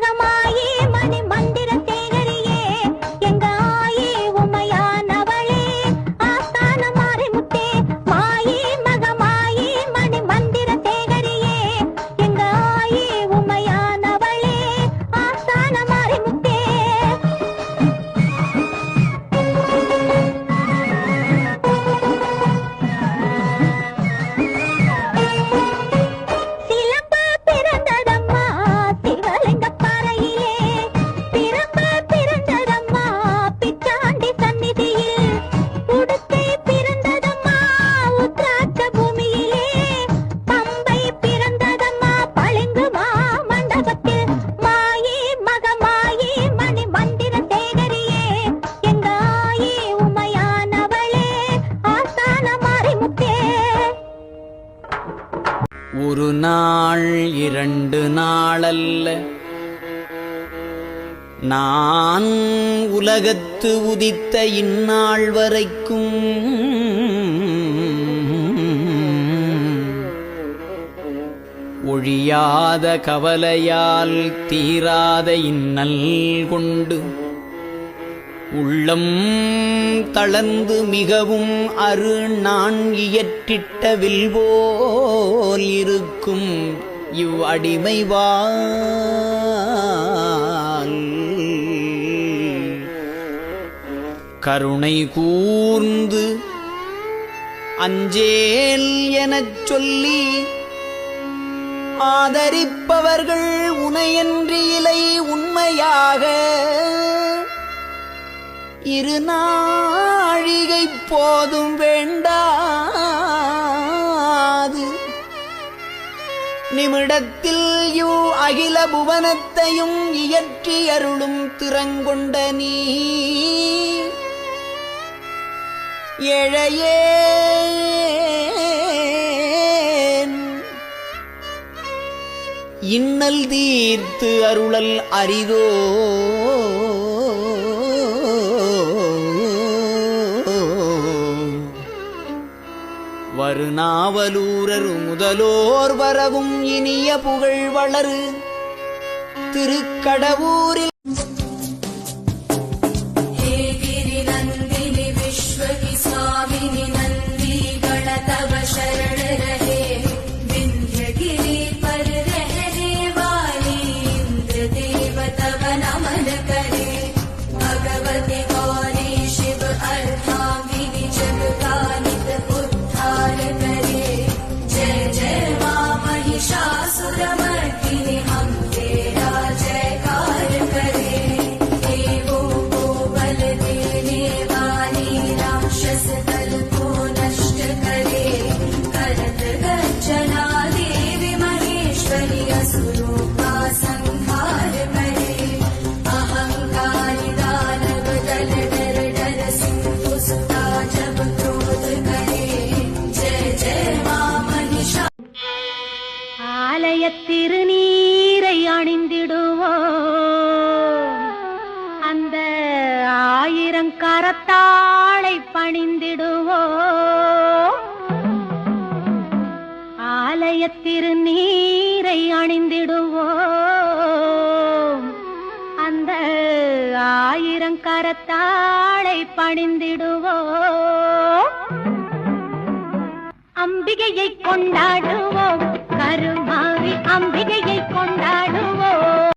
干嘛？ஒரு நாள் இரண்டு நாளல்ல. நான் உலகத்து உதித்த இந்நாள் வரைக்கும் ஒழியாத கவலையால் தீராத இன்னல் கொண்டு உள்ளம் தளர்ந்து மிகவும் அரு நான் இயற்றிட்ட வில்போல் இருக்கும் இவ் கருணை கூர்ந்து அஞ்சேல் எனச் சொல்லி ஆதரிப்பவர்கள் உனையன்றி இலை உண்மையாக இரு நாழிகை போதும் வேண்டாது. நிமிடத்தில் யூ அகில புவனத்தையும் இயற்றி அருளும் திறங்கொண்ட நீ. எழையேன் இன்னல் தீர்த்து அருளல் அரிதோ. வருநாவலூரரு முதலோர் வரவும் இனிய புகழ் வளரு. திருக்கடவூரில் இதயத்திரு நீரை அணிந்திடுவோம். அந்த ஆயிரம் கரத்தாளை பணிந்திடுவோம். அம்பிகையை கொண்டாடுவோம். கருமாவி அம்பிகை